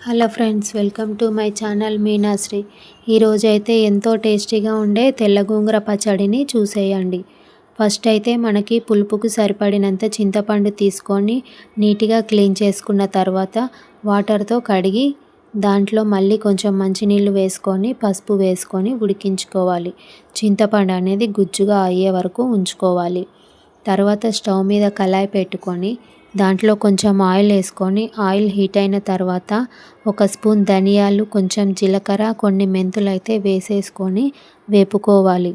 Hello friends welcome to my channel Meenasri. ఈరోజు అయితే ఎంతో టేస్టీగా ఉండే తెల్ల గోంగూర పచ్చడిని చూసేయండి. ఫస్ట్ అయితే మనకి పులుపుకు సరిపడినంత చింతపండు తీసుకొని నీట్గా క్లీన్ చేసుకున్న తర్వాత వాటర్తో కడిగి దాంట్లో మళ్ళీ కొంచెం మంచినీళ్ళు వేసుకొని పసుపు వేసుకొని ఉడికించుకోవాలి. చింతపండు అనేది గుజ్జుగా అయ్యే వరకు ఉంచుకోవాలి. తర్వాత స్టవ్ మీద కళాయి పెట్టుకొని దాంట్లో కొంచెం ఆయిల్ వేసుకొని ఆయిల్ హీట్ అయిన తర్వాత ఒక స్పూన్ ధనియాలు కొంచెం జీలకర్ర కొన్ని మెంతులు అయితే వేసేసుకొని వేపుకోవాలి.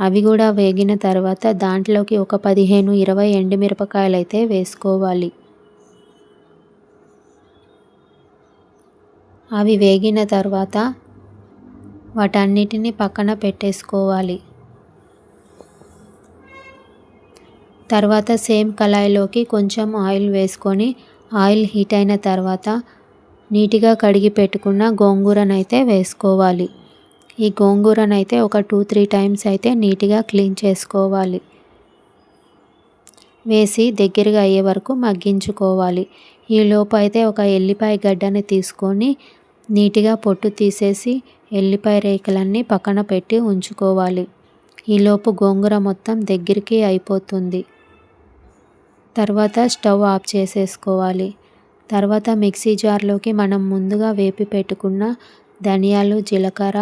అవి కూడా వేగిన తర్వాత దాంట్లోకి ఒక పదిహేను ఇరవై ఎండుమిరపకాయలు అయితే వేసుకోవాలి. అవి వేగిన తర్వాత వాటన్నిటిని పక్కన పెట్టేసుకోవాలి. తర్వాత సేమ్ కళాయిలోకి కొంచెం ఆయిల్ వేసుకొని ఆయిల్ హీట్ అయిన తర్వాత నీట్గా కడిగి పెట్టుకున్న గోంగూరనైతే వేసుకోవాలి. ఈ గోంగూరనైతే ఒక టూ త్రీ టైమ్స్ అయితే నీట్గా క్లీన్ చేసుకోవాలి. వేసి దగ్గరగా అయ్యే వరకు మగ్గించుకోవాలి. ఈ లోపు అయితే ఒక ఎల్లిపాయ గడ్డని తీసుకొని నీట్గా పొట్టు తీసేసి ఎల్లిపాయ రేకులన్నీ పక్కన పెట్టి ఉంచుకోవాలి. ఈలోపు గోంగూర మొత్తం దగ్గరికి అయిపోతుంది. తర్వాత స్టవ్ ఆఫ్ చేసేసుకోవాలి. తర్వాత మిక్సీ జార్లోకి మనం ముందుగా వేపి పెట్టుకున్న ధనియాలు జీలకర్ర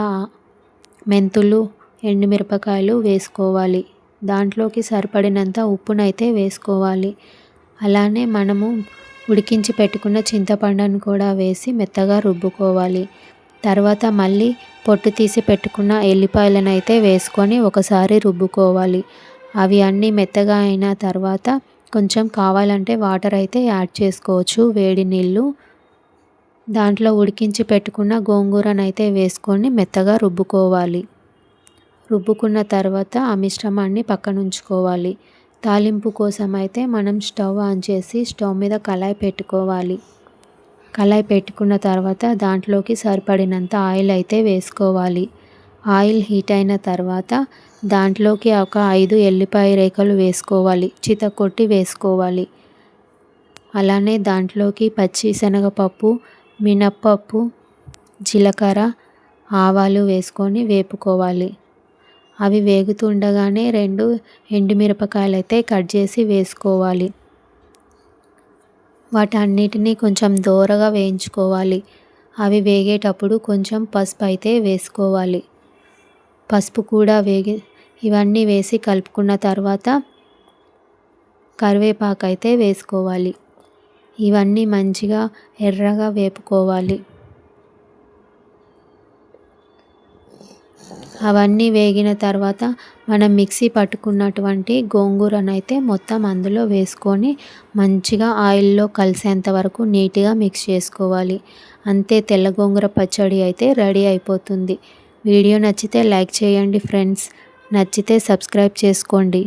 మెంతులు ఎండుమిరపకాయలు వేసుకోవాలి. దాంట్లోకి సరిపడినంత ఉప్పునైతే వేసుకోవాలి. అలానే మనము ఉడికించి పెట్టుకున్న చింతపండును కూడా వేసి మెత్తగా రుబ్బుకోవాలి. తర్వాత మళ్ళీ పొట్టు తీసి పెట్టుకున్న ఎల్లిపాయలను అయితే వేసుకొని ఒకసారి రుబ్బుకోవాలి. అవి అన్నీ మెత్తగా అయిన తర్వాత కొంచెం కావాలంటే వాటర్ అయితే యాడ్ చేసుకోవచ్చు. వేడి నీళ్ళు. దాంట్లో ఉడికించి పెట్టుకున్న గోంగూరనైతే వేసుకొని మెత్తగా రుబ్బుకోవాలి. రుబ్బుకున్న తర్వాత ఆ మిశ్రమాన్ని పక్కన ఉంచుకోవాలి తాలింపు కోసం అయితే మనం స్టవ్ ఆన్ చేసి స్టవ్ మీద కళాయి పెట్టుకోవాలి. కళాయి పెట్టుకున్న తర్వాత దాంట్లోకి సరిపడినంత ఆయిల్ అయితే వేసుకోవాలి. ఆయిల్ హీట్ అయిన తర్వాత దాంట్లోకి ఒక ఐదు ఎల్లిపాయ రేఖలు వేసుకోవాలి. చితకొట్టి వేసుకోవాలి. అలానే దాంట్లోకి పచ్చి శనగపప్పు మినప్పప్పు జీలకర్ర ఆవాలు వేసుకొని వేపుకోవాలి. అవి వేగుతుండగానే రెండు ఎండుమిరపకాయలు అయితే కట్ చేసి వేసుకోవాలి. వాటన్నిటినీ కొంచెం దోరగా వేయించుకోవాలి. అవి వేగేటప్పుడు కొంచెం పసుపు అయితే వేసుకోవాలి. పసుపు కూడా వేగి ఇవన్నీ వేసి కలుపుకున్న తర్వాత కరివేపాకు అయితే వేసుకోవాలి. ఇవన్నీ మంచిగా ఎర్రగా వేపుకోవాలి. అవన్నీ వేగిన తర్వాత మనం మిక్సీ పట్టుకున్నటువంటి గోంగూరనైతే మొత్తం అందులో వేసుకొని మంచిగా ఆయిల్లో కలిసేంత వరకు నీట్గా మిక్స్ చేసుకోవాలి. అంతే తెల్ల గోంగూర పచ్చడి అయితే రెడీ అయిపోతుంది. వీడియో నచ్చితే లైక్ చేయండి ఫ్రెండ్స్. నచ్చితే సబ్స్క్రైబ్ చేసుకోండి.